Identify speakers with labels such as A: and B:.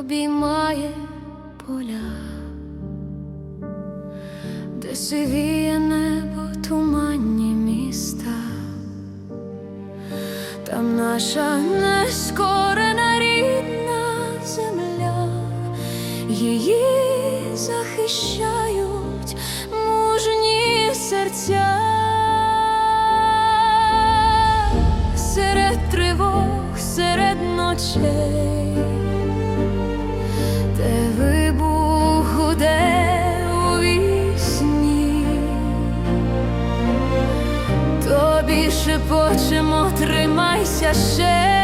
A: обіймає поля, де сивіє небо туманні міста, там наша нескорена рідна земля, її захищають мужні серця. Серед тривог, серед ночей. Тобі шепочемо, тримайся ще.